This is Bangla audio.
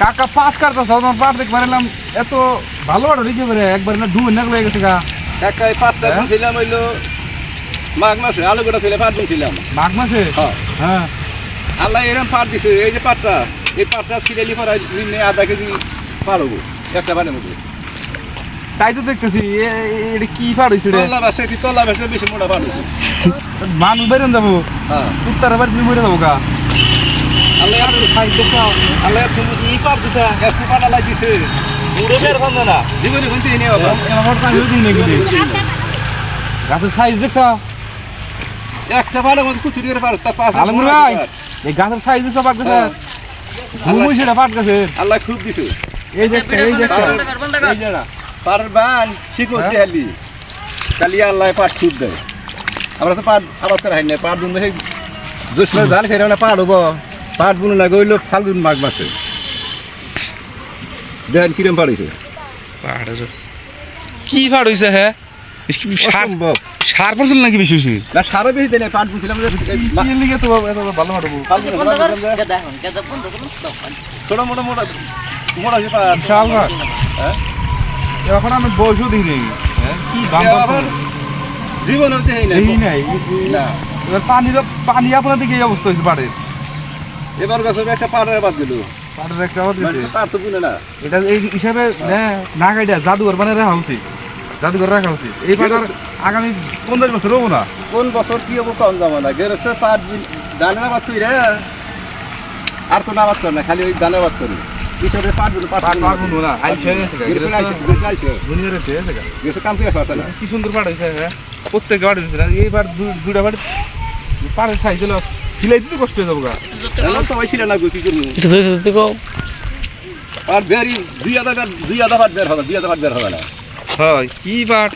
কাকা পাঁচ কাটতো তোমার পাট দেখ মারিলাম এত ভালো পাট রেখে বেরে একবার না ডুবে নাক লেগে গেছে গা। কাকা এই পাটটা হ্যাঁ? বুনছিলাম মাঘ মাসে আলু গোটা ছিল পাট বুনছিলাম মাঘ মাসে? হ্যাঁ। হ্যাঁ। আল্লাহ এরকম পাট দিছে এই যে পাটটা এই পাটটা সিরিয়ালি পরে নিম্নে আধা কেজি পারব একটা পাটের মধ্যে। তাই তো দেখতেছি এটা কি পাট হয়েছে রে? তল্লা বাসে তল্লা বাসে বেশি মোটা পাট হয়েছে মানুষ বেরোন যাব। হ্যাঁ। উত্তর তুমি মরে যাব গা। আল্লাহ এত সাইজ দেখছ আল্লাহ এত ই পাট দিছে একটু পাট আল্লাহ দিছে। পুরো বের ভাঙবে না জীবনে শুনতে নেই বাবা আমার হয়ে দিই নাকি গাছের সাইজ দেখছ? একটা পাটের মধ্যে কুচুরি করে পাট তার পাশে আলমুর ভাই। এই গাছের সাইজ দেখছ পাট গাছে হ্যাঁ। ঘুমুই সেটা পাট গাছে আল্লাহ খুব দিছে। এই যে এই যে। এই যে না। পাটের বান ঠিক হ্যাঁ? হালি কালি আল্লাহ পাট খুব দেয়। আমরা তো পাট আবাদ করা হয় না পাট সেই জ্যৈষ্ঠ ধান খেয়ে না পাট হব পাট বুনো না গইলো ফাল্গুন মাঘ মাসে। দেখেন কিরম পাড়িছে কি পাট হয়েছে হ্যাঁ সার পড়ছিল নাকি বেশি বেশি? না বেশি দেয় পাট বুনছিলাম লিগে ভালো পাট এখন গেদা বন্ধ করুন ছোট মোটো মোটা মোটা বিশাল পাট। হ্যাঁ? এখন আমি বয়সও দিই নাই কি নাই। না। পানির পানি আপনার দিকে এই অবস্থা হয়েছে পাটের? এবার বছর একটা পাটের বাদ দিল। পাটের একটা অবস্থা হয়েছে পাট তো বুনে না। এটা এই হিসাবে না কাইটা জাদুঘর মানে রাখা উচিত জাদুঘর রাখা উচিত এই পাটার আগামী পনেরো বছর হব না। কোন বছর কি হব কম যাব না। গেরস্তে পাট দানের আবাদ তুই রে। আর কোনো আবাদ করে না খালি ওই দানের আবাদ করি। পিছনে পাট বুনো পাট পাট বুনবো না আইছে, আইছে। গেছে কাম করে পারছে না। কি সুন্দর পাট হয়েছে হ্যাঁ? প্রত্যেক পাট এইবার দুইটা পাট পাটের সাইজ হলো সিলাই দিতে কষ্ট হয়ে যাব গা। এমন তো লাগবে কি ধরে আর বেরি দুই আধা বের দুই আধা পাট বের হবে দুই আধা পাট বের হবে না। হয় কি পাট